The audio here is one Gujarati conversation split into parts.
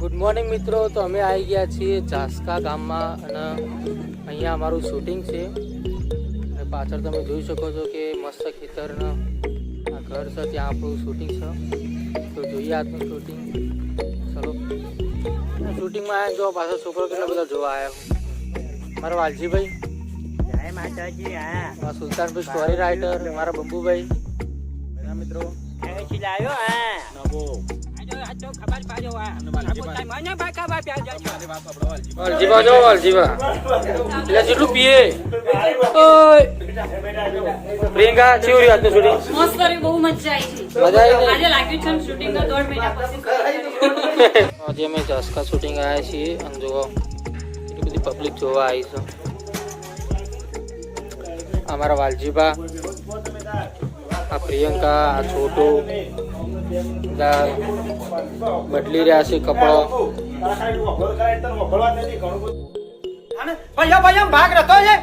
ગુડ મોર્નિંગ મિત્રો તો અમે આવી ગયા છીએ જાસકા ગામમાં અને અહીંયા અમારું શૂટિંગ છે. અને પાછળ તમે જોઈ શકો છો કે મસ્ત ખેતરના આ ઘર છે ત્યાં આપણું શૂટિંગ છે. તો જોઈએ આજનું શૂટિંગ ચલો. શૂટિંગમાં આવ્યા જો પાછો છોકરો કેટલો બધો જોવા આવ્યો મારા વાલજીભાઈ. માતાજી હા. સુલતાનભાઈ સ્ટોરી રાઇટર મારા બંબુભાઈ. મિત્રો. લાવ્યો હા. ખબર પાડ્યો આ મને બાકા બા પ્યાર જાય જો વાલજીભા એટલે જેટલું પીએ. પ્રિયંકા કેવું રહ્યું આજનું શૂટિંગ મસ્ત કર્યું બહુ મજા આવી મજા આવી આજે લાગ્યું છે શૂટિંગ દોઢ મહિના પછી આજે અમે જાસકા શૂટિંગ આવ્યા છીએ અને જુઓ એટલી બધી પબ્લિક જોવા આવી છે. અમારા વાલજીભા આ પ્રિયંકા આ છોટુ બધા બદલી રહ્યા છે કપડો. ભાગ રહેતો છે?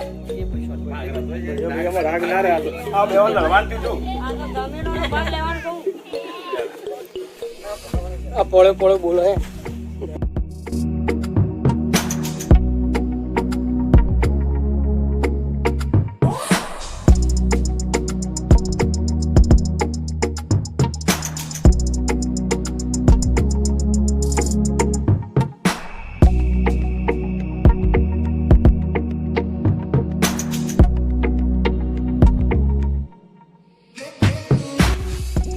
આ તો ગામડીનો ભાગ લેવાનું કહું. આ પોળે પોળે બોલે.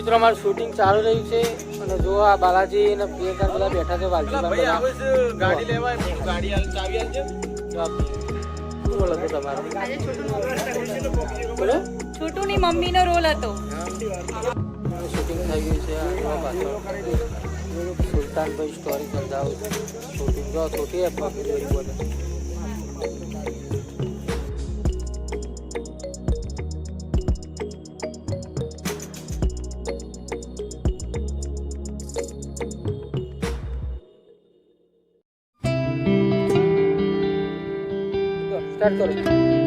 મિત્રો અમારું શૂટિંગ ચાલુ રહ્યું છે અને જો આ બાલાજી અને પ્રિયંકા બધા બેઠા છે વાલજી ગાડી લેવા ગાડી ચાવી શું બોલો છો તમારો? આજે છોટુનો બોલો. છોટુની મમ્મીનો રોલ હતો. શૂટિંગ થઈ ગયું છે સુલતાનભાઈ સ્ટોરી કરતા શૂટિંગ જો છોટી જોઈ બોલે Start sorry.